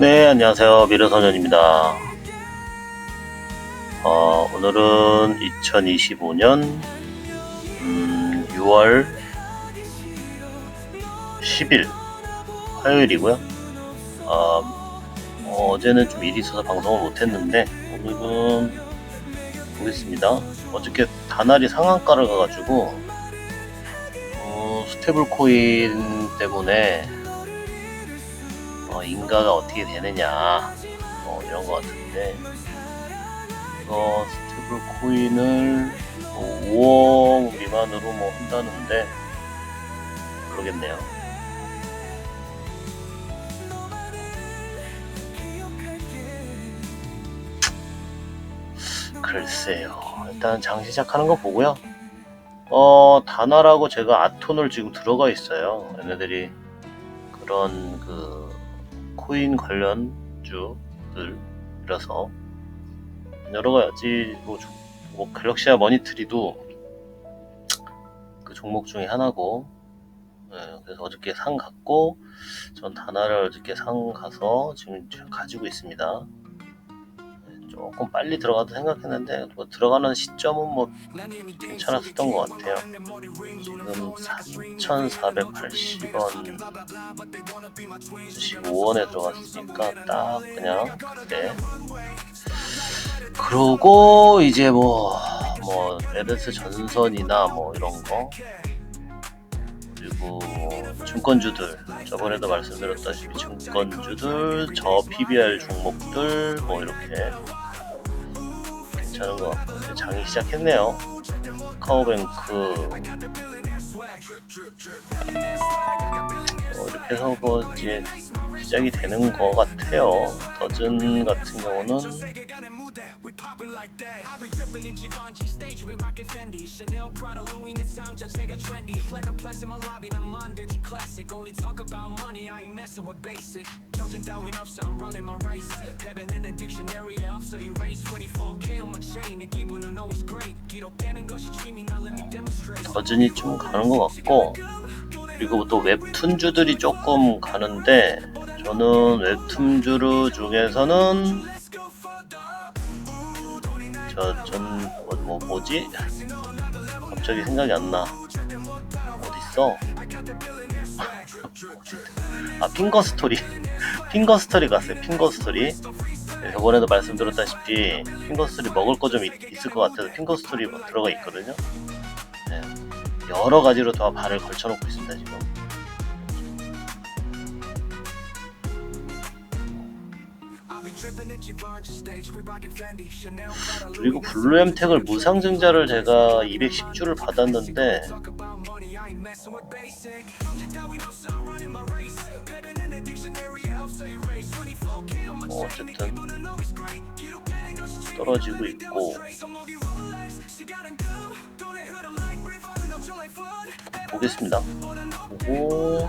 네, 안녕하세요. 미르소년입니다. 어, 오늘은 2025년 음, 6월 10일 화요일이고요. 어, 어 제는 좀 일이 있어서 방송을 못했는데 오늘은 보겠습니다. 어저께 다날이 상한가를 가가지고 어, 스테이블 코인 때문에 어, 인가가 어떻게 되느냐 뭐 이런 것 같은데 이거 스테이블 코인을 뭐 5억 미만으로 뭐 한다는데 모르겠네요. 글쎄요. 일단 장 시작하는 거 보고요. 어, 다나라고 제가 아톤을 지금 들어가 있어요. 얘네들이 그런 그 코인 관련주들이라서 여러 가지 뭐, 조- 뭐 갤럭시아 머니트리도 그 종목 중에 하나고 예, 그래서 어저께 상 갔고 전 다나를 어저께 상 가서 지금 가지고 있습니다. 예, 조금 빨리 들어가도 생각했는데 뭐 들어가는 시점은 뭐 괜찮았었던 것 같아요. 지금 3,480원 15원에 들어갔으니까 딱 그냥 네. 그러고 이제 뭐뭐 레드스 전선이나 뭐 이런 거 그리고 증권주들. 저번에도 말씀드렸다시피 증권주들 저 PBR 종목들 뭐 이렇게 괜찮은 것 같고. 장이 시작했네요. 카카오뱅크. 어, 이렇게 해서 뭐 이제 시작이 되는 것 같아요. 더즌 같은 경우는 더즌이 좀 가는 것 같고 그리고 또 웹툰주들이 조금 가는데 저는 웹툰주 중에서는 저 전 뭐, 뭐, 뭐지? 갑자기 생각이 안 나. 어디 있어? 아 핑거 스토리. 핑거 스토리 갔어요. 핑거 스토리. 네, 저번에도 말씀드렸다시피 핑거 스토리 먹을 거 좀 있을 것 같아서 핑거 스토리 뭐 들어가 있거든요. 네, 여러 가지로 더 발을 걸쳐놓고 있습니다 지금. 그리고 블루엠텍을 무상증자를 제가 210주를 받았는데 뭐 어쨌든 떨어지고 있고 보겠습니다. 보고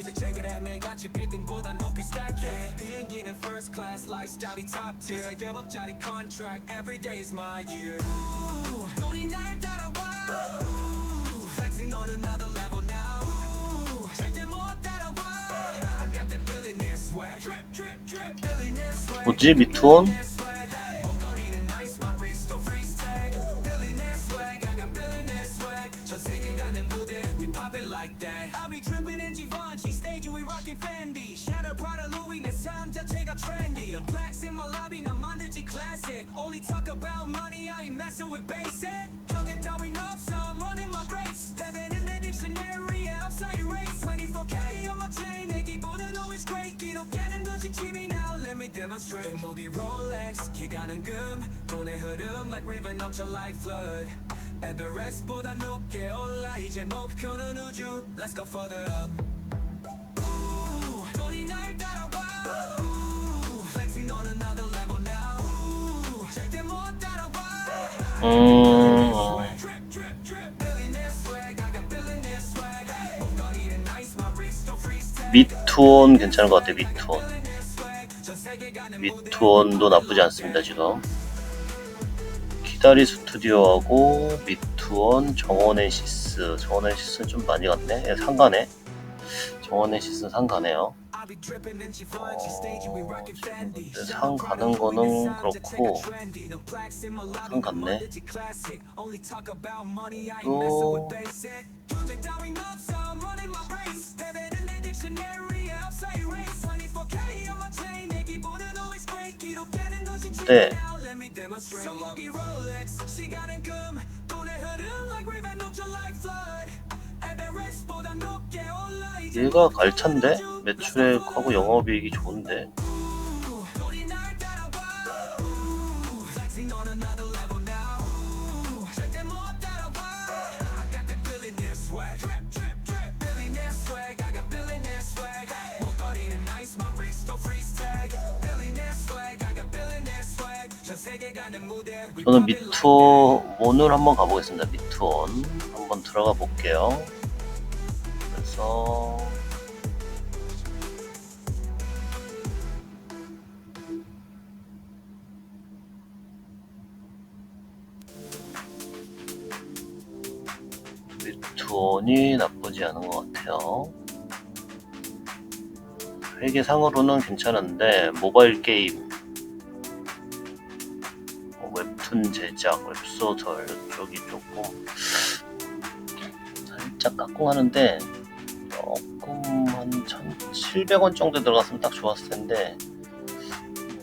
이제 check it out 매같이 빌딩보다 높이 stack해 비행기는 first class lifestyle이 top tier 대법 on another level now Ooh, 절대 못 따라와 I got that billionaire swag drip drip drip billionaire swag 뭐지 미투온? I'll be dripping in Givenchy, stage we rocking Fendi. Shadow Prada, Louis, 내삶 자체가 trendy. The blacks in my lobby, 난 만들지 classic. Only talk about money, I ain't messing with basic. 적게 따윈 없어, I'm running my race. Living in the dictionary, yeah, outside race. 24K on my chain, 내 기분은 always great. 기록에는 도시 TV now, let me demonstrate. 모기 Rolex, 기가는 금, 돈의 흐름 like river 넘쳐 like flood. 에베레스트보다 높게 올라 이제 목표는 우주 Let's go further up Ooh, 돈이 날 따라와 Ooh, Flexing on another level now Ooh, 절대 못 따라와 음 미투온 괜찮은 것 같아 미투온. 미투온도 나쁘지 않습니다 지금. 기다리 스튜디오하고 미투온 정원앤시스. 정원앤시스는 좀 많이 갔네. 예, 상가네. 정원앤시스는 상가네요. 근데 상 가는 거는 그렇고 상 갔네. 또 네. 얘가 갈찬데 매출액하고 영업이익이 좋은데 저는 미투온을 한번 가보겠습니다. 미투온 한번 들어가 볼게요. 그래서 미투온이 나쁘지 않은 것 같아요. 회계상으로는 괜찮은데 모바일 게임 뭐 웹툰 제작, 웹소설 쪽이 조금 살짝 깎공하는데 조금 한 1,700원 정도 들어갔으면 딱 좋았을 텐데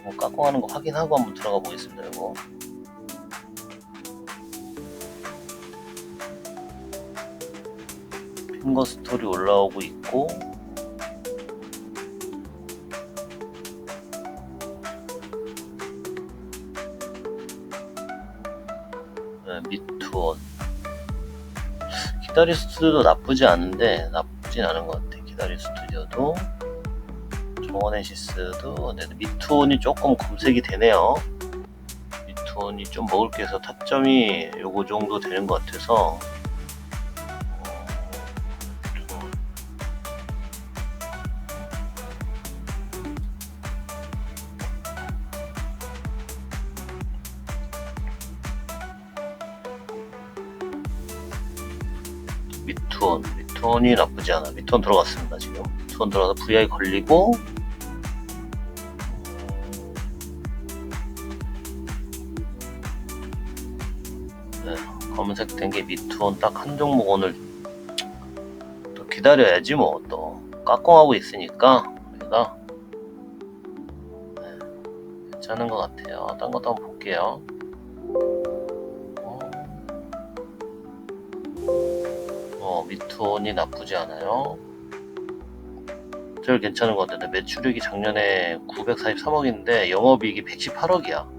뭐 깎공하는 거 확인하고 한번 들어가 보겠습니다. 이거 핑거 스토리 올라오고 있고 기다리 스튜디오도 나쁘지 않은데 나쁘진 않은 것 같아. 기다리 스튜디오도. 정원앤시스도. 네, 미투온이 조금 검색이 되네요. 미투온이 좀 먹을 게 있어 타점이 요거 정도 되는 것 같아서 미투온 미투온이 나쁘지 않아 미투온 들어갔습니다 지금. 미투온 들어가서 VI 걸리고 네, 검색된 게 미투온 딱한 종목 오늘 또 기다려야지 뭐 또. 깎공하고 있으니까 우리가. 네, 괜찮은 것 같아요. 딴 것도 한번 볼게요 미투온이 나쁘지 않아요. 제일 괜찮은 것 같은데 매출액이 작년에 943억인데 영업이익이 118억이야.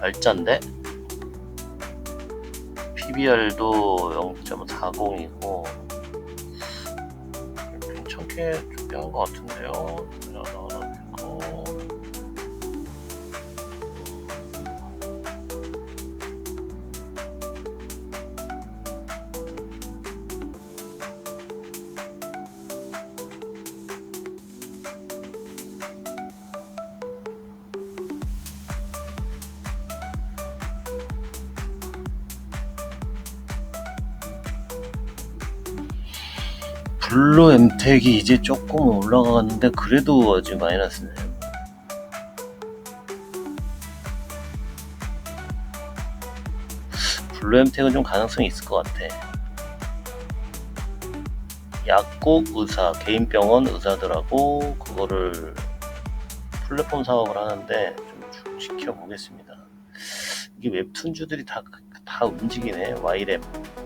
알짠데? PBR도 0.40이고 괜찮게 준비한 것 같은데요. 엠텍이 이제 조금 올라가는데 그래도 아직 마이너스네요. 블루 엠텍은 좀 가능성이 있을 것 같아. 약국 의사, 개인 병원 의사들하고 그거를 플랫폼 사업을 하는데 좀 주- 지켜보겠습니다. 이게 웹툰주들이 다, 다 움직이네. 와이랩.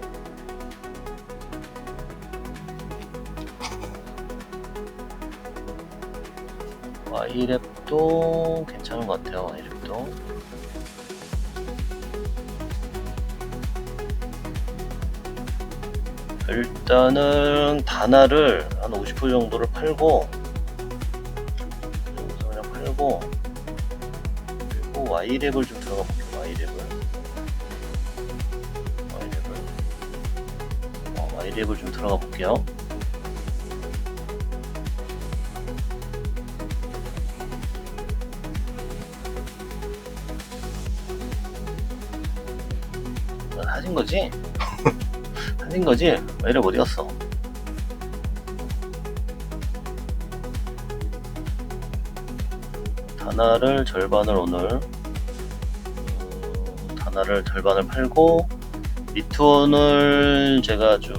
와이랩도 괜찮은 것 같아요. 와이랩도. 일단은 다나를 한 50% 정도를 팔고 여기서 그냥 팔고 그리고 와이랩을 좀 들어가 볼게요. 와이랩을 와이랩을 어, 와이랩을 좀 들어가 볼게요. 하신 거지? 하신 거지? 와이랩 어디 갔어? 다나를 절반을 오늘 음, 다나를 절반을 팔고 미투온을 제가 좀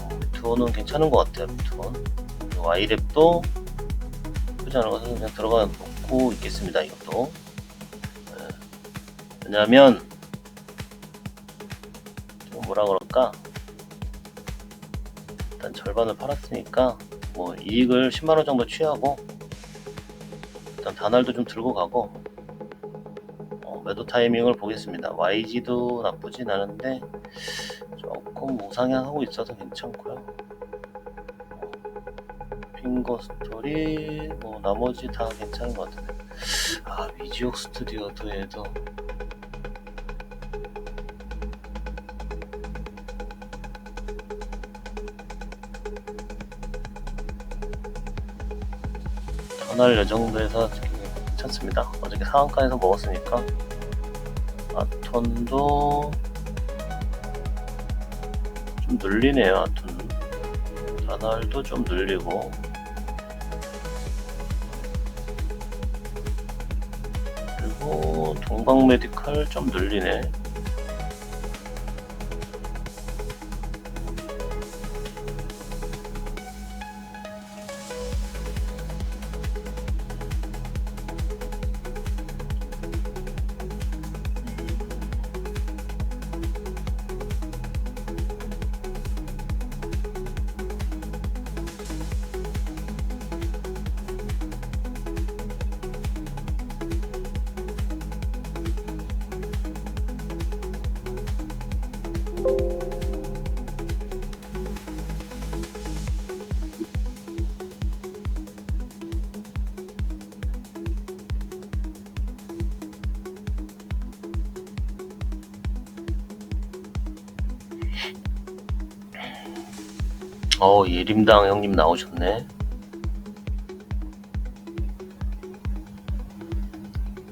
어, 미투온은 괜찮은 것 같아요 미투온 와이랩도 나쁘지 않은 것은 그냥 들어가 놓고 있겠습니다 이것도 네. 왜냐하면 좀 뭐라 그럴까? 일단 절반을 팔았으니까 뭐 이익을 10만원 정도 취하고 일단 단알도 좀 들고 가고 어, 매도 타이밍을 보겠습니다. YG도 나쁘진 않은데 조금 우상향하고 있어서 괜찮고요. 어, 핑거 스토리 뭐 나머지 다 괜찮은 것 같은데. 아 위지옥 스튜디오도 얘도 전할 예정도에서 괜찮습니다. 어저께 상한가에서 먹었으니까 아톤도 좀 늘리네요. 아톤 다날도 좀 늘리고 그리고 동방 메디칼 좀 늘리네. 어 예림당 형님 나오셨네.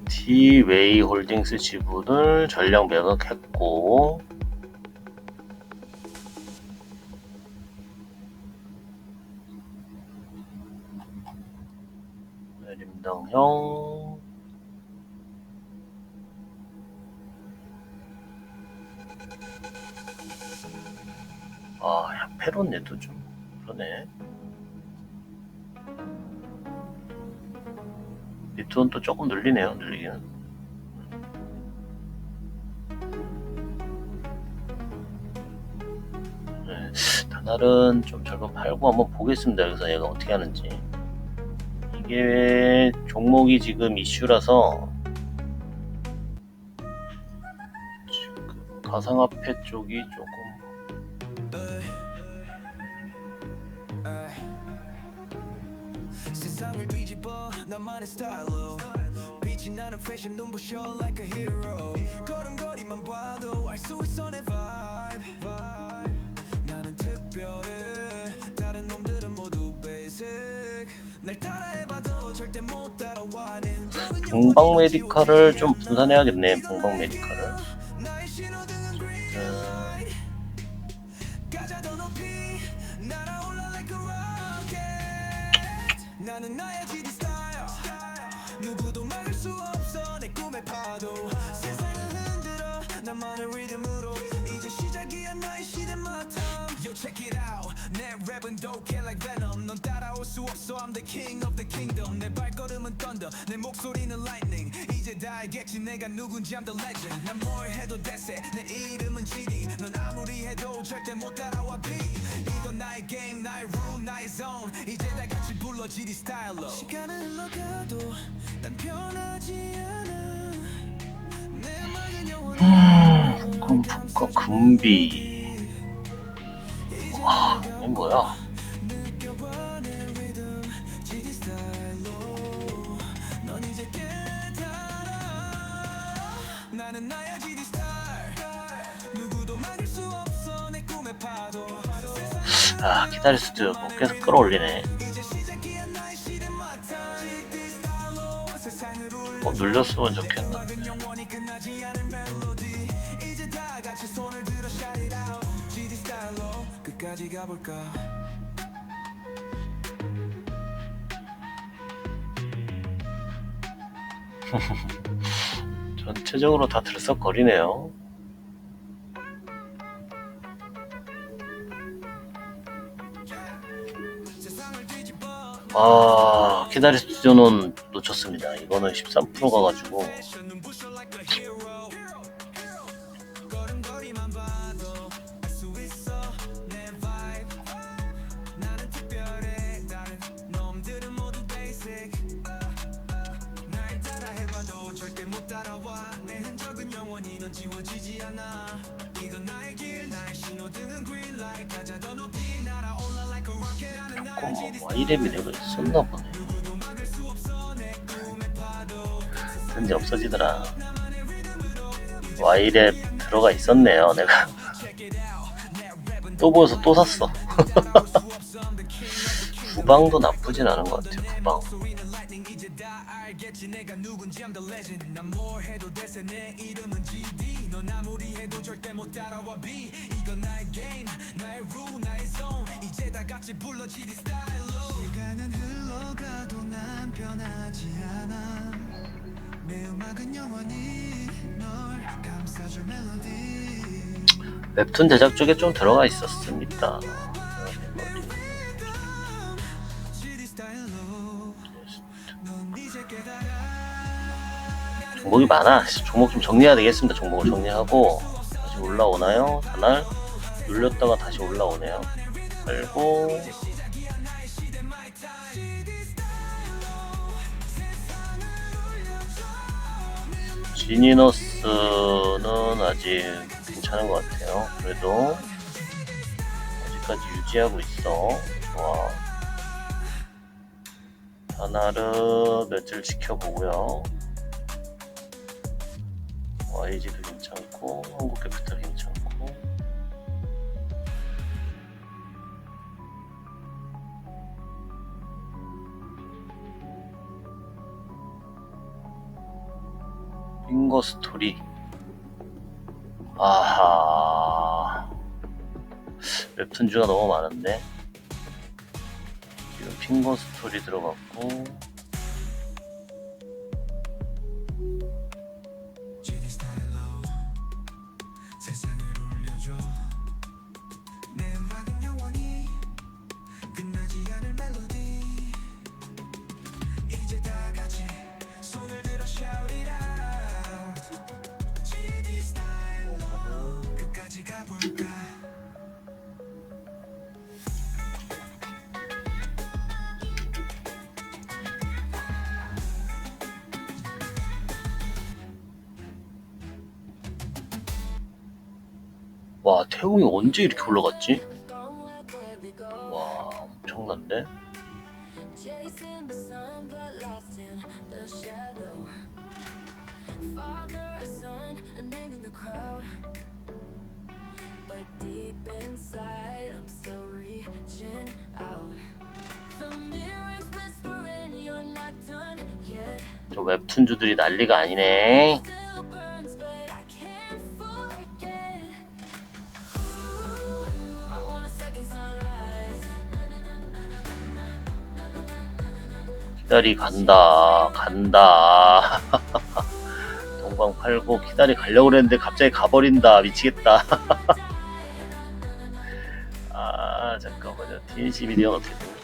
T웨이 홀딩스 지분을 전량 매각했고 예림당 형 아, 야, 페론 얘도 좀 그러네. 리턴 또 조금 늘리네요, 늘리기는. 네, 다날은 좀 절반 팔고 한번 보겠습니다. 여기서 얘가 어떻게 하는지. 이게 종목이 지금 이슈라서 지금 가상화폐 쪽이 조금 나의 스타일로. 빛이 나는 패션 눈부셔 like a hero. 걸음걸이만 봐도 알 수 있어 내 vibe 나는 특별해. 다른 놈들은 모두 basic. 날 따라해봐도 절대 못 따라와 공방 메디컬을 좀 분산해야겠네 공방 메디컬을. 나는 나의 독해 like venom. 넌 따라올 수 없어. I'm the king of the kingdom. 내 발걸음은 thunder. 내 목소리는 lightning. 이제 다 알겠지. 내가 누군지 I'm the legend. 난 뭘 해도 대세 내 이름은 GD 넌 아무리 해도 절대 못 따라와 B. 이건 나의 게임 나의 rule 나의 zone. 이제 다 같이 불러 GD 스타일로. 시간은 흘러가도 난 변하지 않아. 내 맑은 영혼은 꿈북과 금비. 와, 이게 뭐야? 나는 GD 스타일. 누구도 막을 수 없어 내 꿈의 파도. 아, 기다릴 수도 뭐 계속 끌어올리네. 어, 눌렸으면 좋겠는데. 끝까지 가볼까 전체적으로 다 들썩거리네요. 아, 기다리 스튜디오는 놓쳤습니다. 이거는 13% 가가지고. 와, 이름이 내가 있었나 보네. 근데 없어지더라. 와이랩 들어가 있었네요, 내가. 또 보여서 또 샀어. 구방도 나쁘진 않은 것 같아요, 구방. GD 스타일로 시간은 흘러가도 난 변하지 않아 내 음악은 영원히 널 감싸줄 멜로디 웹툰 제작 쪽에 좀 들어가 있었습니다. GD 스타일로 넌 이제 깨달아 종목이 많아. 종목 좀 정리해야 되겠습니다. 종목을 정리하고 다시 올라오나요? 다날 눌렸다가 다시 올라오네요. 그리고 지니너스는 아직 괜찮은 것 같아요. 그래도 아직까지 유지하고 있어. 좋아. 다나르 며칠 지켜보고요. YG도 괜찮고 한국 캐피탈 괜찮고 핑거 스토리. 아하. 웹툰주가 너무 많은데? 지금 핑거 스토리 들어갔고 언제 이렇게 올라갔지? 와 엄청난데? 저 웹툰주들이 난리가 아니네 키다리 간다 간다. 동방 팔고 키다리 가려고 그랬는데 갑자기 가버린다. 미치겠다. 아 잠깐만요. TNC 미디어는 어떻게 되나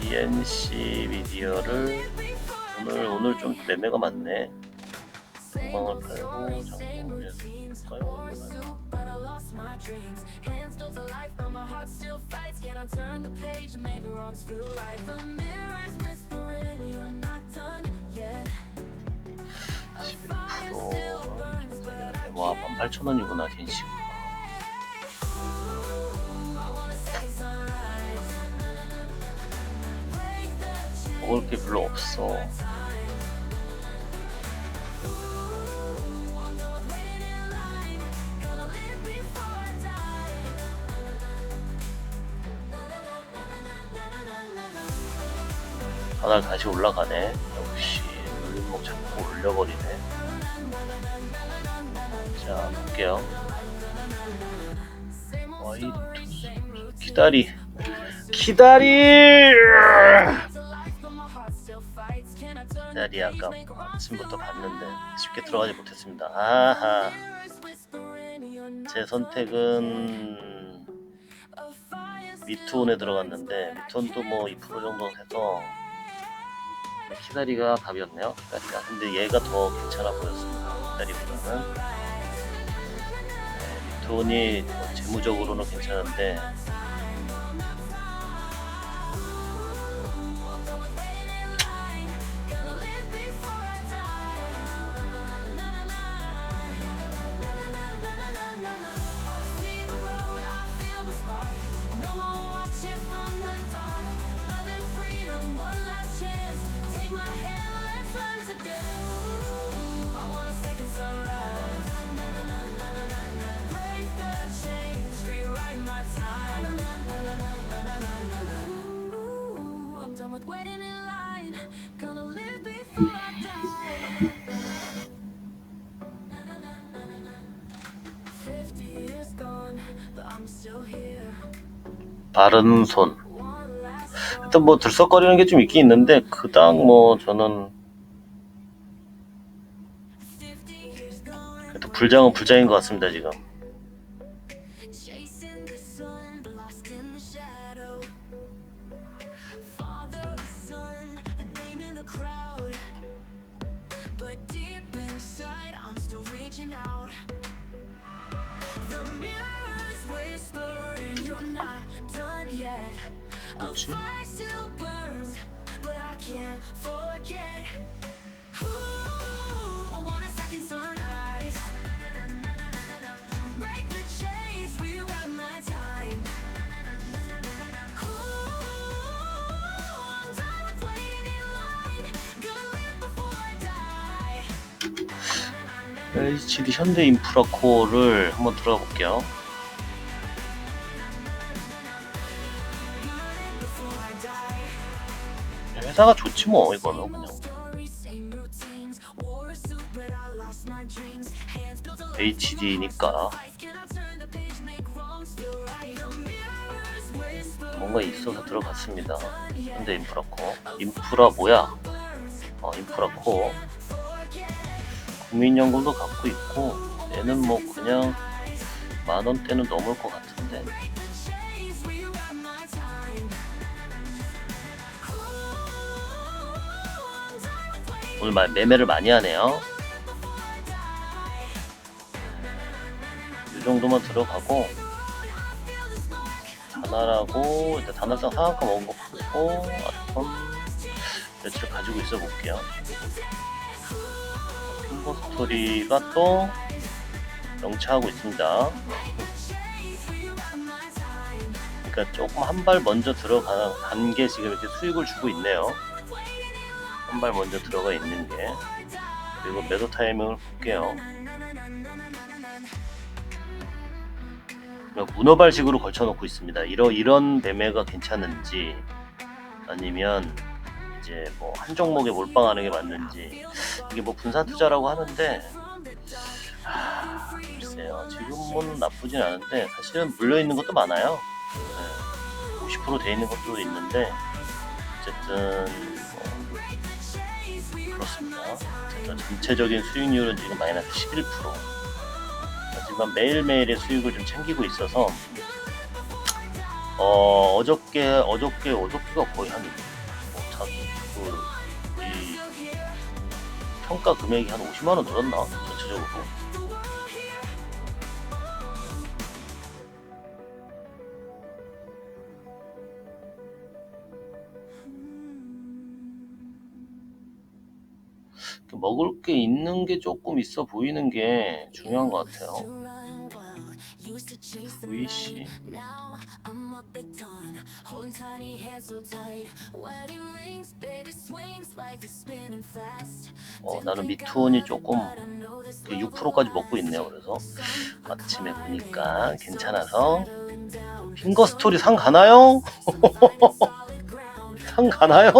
DNC 미디어를 오늘 오늘 좀 매매가 많네. 동방을 팔고 burns, but I 와 18,000원이구나 DNC. I wanna say sunrise. Break the chain. 먹을 게 별로 없어. 하나 다시 올라가네. 역시 눌림목 잡고 올려버리네. 자 볼게요. 와이 기다리 기다리 기다리 아까 아침부터 봤는데 쉽게 들어가지 못했습니다. 아하 제 선택은 미투온에 들어갔는데 미투온도 뭐 2% 정도 해서 키다리가 답이었네요. 키다리가 근데 얘가 더 괜찮아 보였습니다. 키다리보다는 네, 미투온이 뭐 재무적으로는 괜찮은데 바른 손. One last 일단 뭐 들썩거리는 게 좀 있긴 있는데 그닥 뭐 저는. 그래도 불장은 불장인 것 같습니다 지금. HD 현대 인프라 코어를 한번 들어가 볼게요. 회사가 좋지 뭐 이거는 그냥 HD니까 뭔가 있어서 들어갔습니다. 현대 인프라 코어. 인프라 뭐야? 어 인프라 코어. 국민연금도 갖고 있고 얘는 뭐 그냥 만 원대는 넘을 것 같은데 오늘 말 매매를 많이 하네요. 이 정도만 들어가고 다나라고 일단 다나상 상한가 먹은 거 봤고 아톰 며칠 가지고 있어 볼게요. 핑거 스토리가 또 영차하고 있습니다. 그러니까 조금 한 발 먼저 들어간 게 지금 이렇게 수익을 주고 있네요. 한 발 먼저 들어가 있는 게 그리고 매도 타이밍을 볼게요. 그냥 문어발식으로 걸쳐놓고 있습니다. 이런 이런 매매가 괜찮은지 아니면 이제 뭐한 종목에 몰빵하는 게 맞는지 이게 뭐 분산 투자라고 하는데 하, 글쎄 문제예요. 지금은 나쁘진 않은데 사실은 물려 있는 것도 많아요. 네, 50%돼 있는 것도 있는데 어쨌든 뭐 그렇습니다. 어쨌든 전체적인 수익률은 지금 마이너스 11%. 하지만 매일매일의 수익을 좀 챙기고 있어서 어, 어저께 어저께 어저께가 거의 한 뭐, 자, 그, 이 평가 금액이 한 50만 원 늘었나 전체적으로. 먹을 게 있는 게 조금 있어 보이는 게 중요한 것 같아요. 위시. 어, 나는 미투온이 조금 그 6%까지 먹고 있네요. 그래서 아침에 보니까 괜찮아서 핑거 스토리 상 가나요? 상 가나요?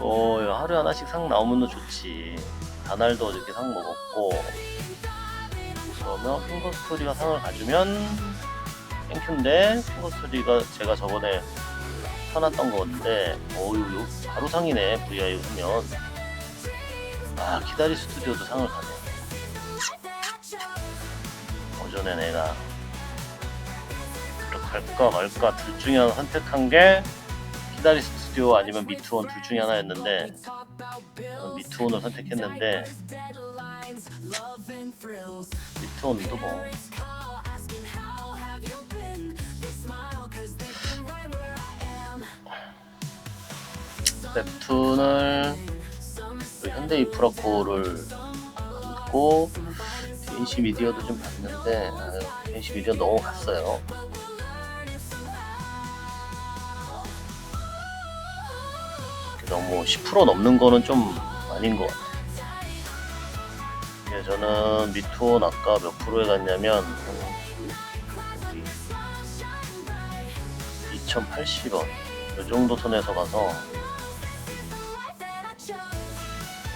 어, 하루에 하나씩 상 나오면 좋지. 다날도 어저께 상 먹었고 그러면 핑거 스토리가 상을 가주면 땡큐인데 핑거 스토리가 제가 저번에 사놨던 건데 어유 요 바로 상이네 VI 하면. 아 키다리 스튜디오도 상을 가네. 어전에 내가 할까 말까 둘 중에 하나 선택한 게 키다리 스튜디오 아니면 미투온 둘 중에 하나였는데 저는 미투온을 선택했는데 미투온도 뭐 웹툰을 그 현대 이 프라코를 읽고 DNC 미디어도 좀 봤는데 아, DNC 미디어 너무 갔어요. 너무 10% 넘는 거는 좀 아닌 것 같아요. 예, 저는 미투온 아까 몇 프로에 갔냐면 2,080원 이 정도 선에서 가서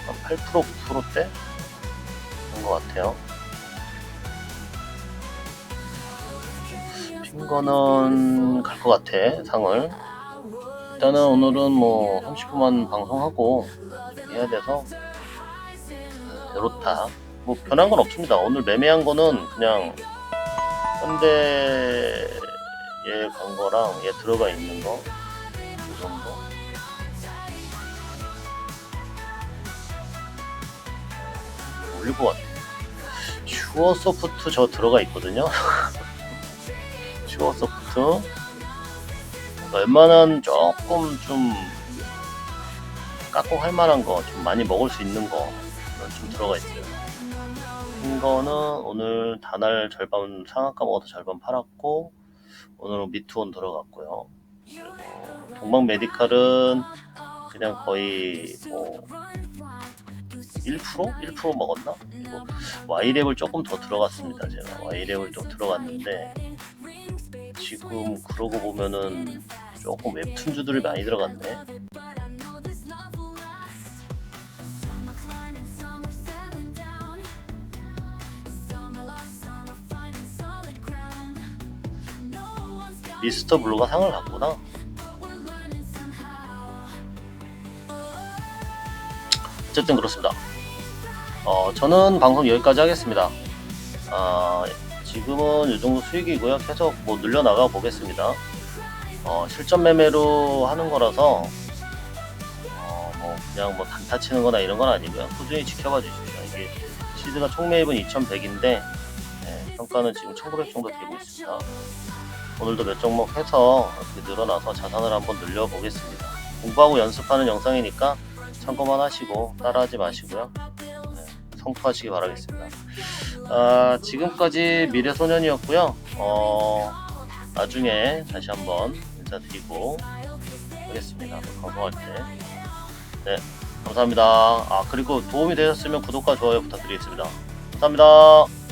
한 8% 9%대 한 것 같아요. 핑거는 갈 것 같아 상을. 일단은 오늘은 뭐 30분만 방송하고 해야 돼서 이렇다. 뭐 변한 건 없습니다. 오늘 매매한 거는 그냥 현대 얘간 거랑 얘 들어가 있는 거 이 정도. 올릴 것 같아. 슈어 소프트 저 들어가 있거든요. 슈어 소프트. 그러니까 웬만한 조금 좀 깎고 할 만한 거, 좀 많이 먹을 수 있는 거, 좀 들어가 있어요. 큰 거는 오늘 다날 절반 상한가 먹어서 절반 팔았고, 오늘은 미투온 들어갔고요. 그리고 동방 메디칼은 그냥 거의 뭐 1%? 1% 먹었나? 그리고 Y랩을 조금 더 들어갔습니다. 제가 Y랩을 좀 들어갔는데 지금 그러고 보면은 조금 웹툰주들이 많이 들어갔네. 미스터 블루가 상을 갔구나. 어쨌든 그렇습니다. 어, 저는 방송 여기까지 하겠습니다. 아, 지금은 이 정도 수익이고요. 계속 뭐 늘려나가 보겠습니다. 어, 실전 매매로 하는 거라서 어, 뭐 그냥 뭐 단타 치는 거나 이런 건 아니고요. 꾸준히 지켜봐 주십시오. 이게 시드가 총 매입은 2,100인데 평가는 지금 1,900 정도 되고 있습니다. 오늘도 몇 종목 해서 이렇게 늘어나서 자산을 한번 늘려보겠습니다. 공부하고 연습하는 영상이니까 참고만 하시고 따라하지 마시고요. 네, 성투하시기 바라겠습니다. 아, 지금까지 미래소년이었고요. 어, 나중에 다시 한번 인사드리고 하겠습니다. 방송할 때. 네, 감사합니다. 아, 그리고 도움이 되셨으면 구독과 좋아요 부탁드리겠습니다. 감사합니다.